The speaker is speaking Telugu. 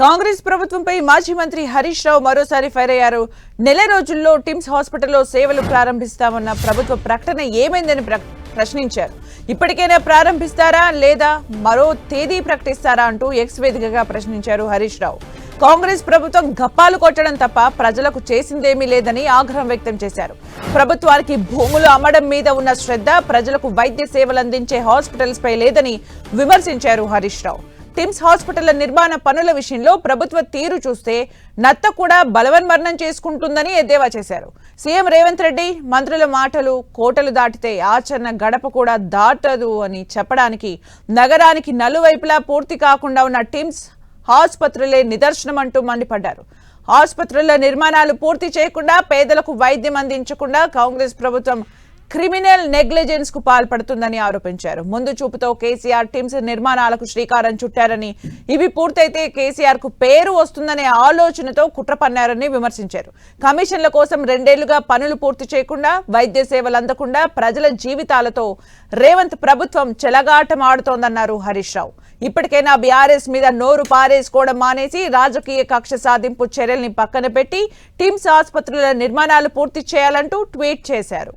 కాంగ్రెస్ ప్రభుత్వంపై మాజీ మంత్రి హరీష్ రావు మరోసారి ఫైర్ అయ్యారు. నెల రోజుల్లో టిమ్స్ హాస్పిటల్లో సేవలు ప్రారంభిస్తామన్న ప్రభుత్వ ప్రకటన ఏమైందని ప్ర- ప్రశ్నించారు. ఇప్పటికైనా ప్రారంభిస్తారా లేదా మరో తేదీ ప్రకటిస్తారా అంటూ ఎక్స్ వేదికగా ప్రశ్నించారు హరీష్ రావు. కాంగ్రెస్ ప్రభుత్వం గప్పాలు కొట్టడం తప్ప ప్రజలకు చేసిందేమీ లేదని ఆగ్రహం వ్యక్తం చేశారు. ప్రభుత్వానికి భూములు అమ్మడం మీద ఉన్న శ్రద్ధ ప్రజలకు వైద్య సేవలు అందించే హాస్పిటల్స్ పై లేదని విమర్శించారు హరీష్ రావు. టిమ్స్ హాస్పిటల్ నిర్మాణ పనుల విషయంలో ప్రభుత్వ తీరు చూస్తే నత్త కూడా బలవన్మరణం చేసుకుంటుందని ఎద్దేవా చేశారు. సీఎం రేవంత్ రెడ్డి మంత్రుల మాటలు కోటలు దాటితే ఆచరణ గడప కూడా దాటదు అని చెప్పడానికి నగరానికి నలువైపులా పూర్తి కాకుండా ఉన్న టిమ్స్ ఆసుపత్రులే నిదర్శనం అంటూ మండిపడ్డారు. ఆసుపత్రుల నిర్మాణాలు పూర్తి చేయకుండా పేదలకు వైద్యం అందించకుండా కాంగ్రెస్ ప్రభుత్వం క్రిమినల్ నెగ్లిజెన్స్కు పాల్పడుతుందని ఆరోపించారు. ముందు చూపుతో కేసీఆర్ టీమ్స్ నిర్మాణాలకు శ్రీకారం చుట్టారని ఇవి పూర్తయితే కేసీఆర్కు పేరు వస్తుందనే ఆలోచనతో కుట్ర పన్నారని విమర్శించారు. కమిషన్ల కోసం రెండేళ్ళుగా పనులు పూర్తి చేయకుండా వైద్య సేవలు అందకుండా ప్రజల జీవితాలతో రేవంత్ ప్రభుత్వం చెలగాటమాడుతోందన్నారు హరీష్ రావు. ఇప్పటికైనా బీఆర్ఎస్ మీద నోరు పారేసుకోవడం మానేసి రాజకీయ కక్ష సాధింపు చర్యల్ని పక్కన పెట్టి టిమ్స్ ఆసుపత్రుల నిర్మాణాలు పూర్తి చేయాలంటూ ట్వీట్ చేశారు.